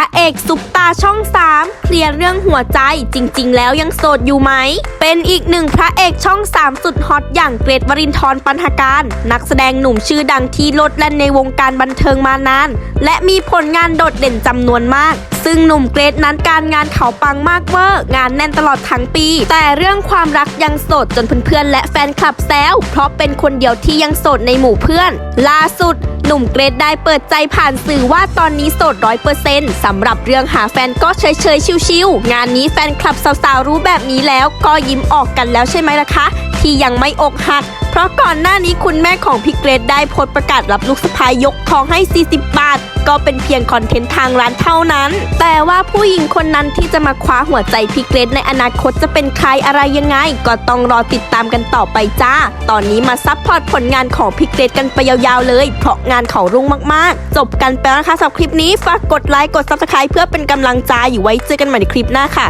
ระเอกซุปตาช่อง 3 เคลียร์เรื่องหัวใจจริง ๆ แล้วยังโสดอยู่ไหม เป็นอีกหนึ่งพระเอกช่อง 3 สุดฮอตอย่างเกรทวรินทร์ปันธการ นักแสดงหนุ่มชื่อดังที่ลดแล่นในวงการบันเทิงมานาน และมีผลงานโดดเด่นจำนวนมาก ซึ่งหนุ่มเกรทนั้นการงานเขาปังมากเวอร์งานแน่นตลอดทั้งปี แต่เรื่องความรักยังโสดจนเพื่อนๆและแฟนคลับแซวเพราะเป็นคนเดียวที่ยังโสดในหมู่เพื่อน ล่าสุดหนุ่มเกรดได้เปิดใจผ่านสื่อว่าตอนนี้โสดร้อยเปอร์เซ็นต์สำหรับเรื่องหาแฟนก็เฉยๆชิวๆงานนี้แฟนคลับสาวๆรู้แบบนี้แล้วก็ยิ้มออกกันแล้วใช่ไหมล่ะคะ ที่ยังไม่อกหัก เพราะก่อนหน้านี้คุณแม่ของพี่เกรดได้โพสต์ประกาศรับลูกสะพ้ายยกทองให้ 40 บาท ก็เป็นเพียงคอนเทนต์ทางร้านเท่านั้น แต่ว่าผู้หญิงคนนั้นที่จะมาคว้าหัวใจพี่เกรดในอนาคตจะเป็นใครอะไรยังไง ก็ต้องรอติดตามกันต่อไปจ้า ตอนนี้มาซัพพอร์ตผลงานของพี่เกรดกันไปยาวๆเลย เพราะงานเขารุ่งมากๆ จบกันไปแล้วนะคะสำหรับคลิปนี้ฝากกดไลค์กด subscribe เพื่อเป็นกำลังใจอยู่ไว้เจอกันใหม่ในคลิปหน้าค่ะ